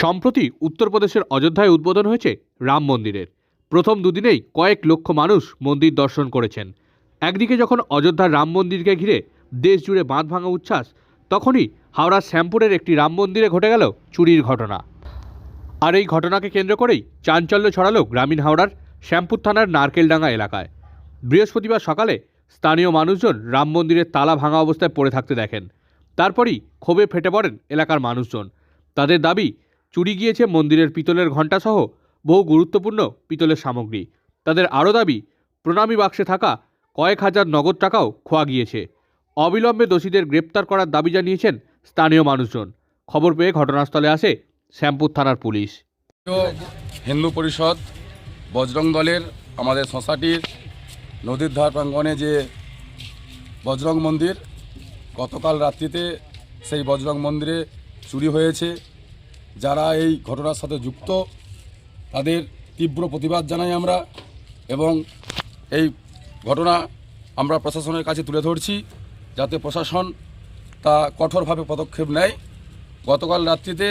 সম্প্রতি উত্তরপ্রদেশের অযোধ্যায় উদ্বোধন হয়েছে রাম মন্দিরের। প্রথম দুদিনেই কয়েক লক্ষ মানুষ মন্দির দর্শন করেছেন। একদিকে যখন অযোধ্যার রাম মন্দিরকে ঘিরে দেশ জুড়ে বাঁধ ভাঙা উচ্ছ্বাস, তখনই হাওড়ার শ্যামপুরের একটি রাম মন্দিরে ঘটে গেল চুরির ঘটনা। আর এই ঘটনাকে কেন্দ্র করেই চাঞ্চল্য ছড়ালো গ্রামীণ হাওড়ার শ্যামপুর থানার নারকেলডাঙ্গা এলাকায়। বৃহস্পতিবার সকালে স্থানীয় মানুষজন রাম মন্দিরের তালা ভাঙা অবস্থায় পড়ে থাকতে দেখেন। তারপরই ক্ষোভে ফেটে পড়েন এলাকার মানুষজন। তাদের দাবি চুরি গিয়েছে মন্দিরের পিতলের ঘণ্টাসহ বহু গুরুত্বপূর্ণ পিতলের সামগ্রী। তাদের আরও দাবি, প্রণামী বাক্সে থাকা কয়েক হাজার নগদ টাকাও খোয়া গিয়েছে। অবিলম্বে দোষীদের গ্রেপ্তার করার দাবি জানিয়েছেন স্থানীয় মানুষজন। খবর পেয়ে ঘটনাস্থলে আসে শ্যামপুর থানার পুলিশ। হিন্দু পরিষদ, বজরং দলের আমাদের সোসাইটির নদীর ধার প্রাঙ্গণে যে বজরং মন্দির, গতকাল রাত্রিতে সেই বজরং মন্দিরে চুরি হয়েছে। যারা এই ঘটনার সাথে যুক্ত, তাদের তীব্র প্রতিবাদ জানাই আমরা এবং এই ঘটনা আমরা প্রশাসনের কাছে তুলে ধরছি যাতে প্রশাসন তা কঠোরভাবে পদক্ষেপ নেয়। গতকাল রাত্রিতে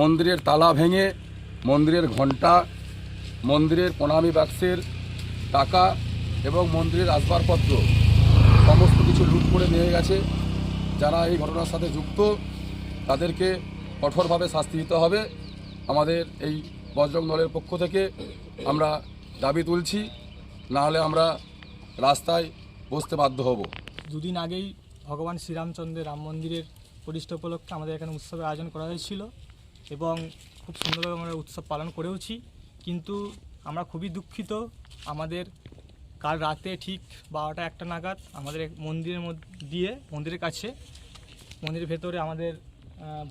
মন্দিরের তালা ভেঙে, মন্দিরের ঘণ্টা, মন্দিরের প্রণামী বাক্সের টাকা এবং মন্দিরের আসবাবপত্র সমস্ত কিছু লুট করে নিয়ে গেছে। যারা এই ঘটনার সাথে যুক্ত, তাদেরকে কঠোরভাবে শাস্তি দিতে হবে। আমাদের এই বজরং দলের পক্ষ থেকে আমরা দাবি তুলছি, না হলে আমরা রাস্তায় বসতে বাধ্য হব। দুদিন আগেই ভগবান শ্রীরামচন্দ্রের রাম মন্দিরের প্রতিষ্ঠা উপলক্ষে আমাদের এখানে উৎসবের আয়োজন করা হয়েছিল এবং খুব সুন্দরভাবে আমরা উৎসব পালন করেওছি। কিন্তু আমরা খুবই দুঃখিত, আমাদের কাল রাতে ঠিক বারোটা একটা নাগাদ আমাদের মন্দিরের মধ্যে দিয়ে, মন্দিরের কাছে, মন্দিরের ভেতরে আমাদের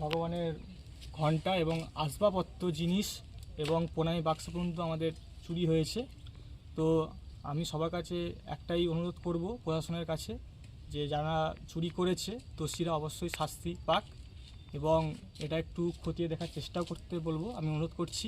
ভগবানের ঘণ্টা এবং আসবাবপত্র, জিনিস এবং প্রণামী বাক্স পর্যন্ত আমাদের চুরি হয়েছে। তো আমি সবার কাছে একটাই অনুরোধ করব প্রশাসনের কাছে যে যারা চুরি করেছে দোষীরা অবশ্যই শাস্তি পাক এবং এটা একটু খতিয়ে দেখার চেষ্টাও করতে বলব। আমি অনুরোধ করছি।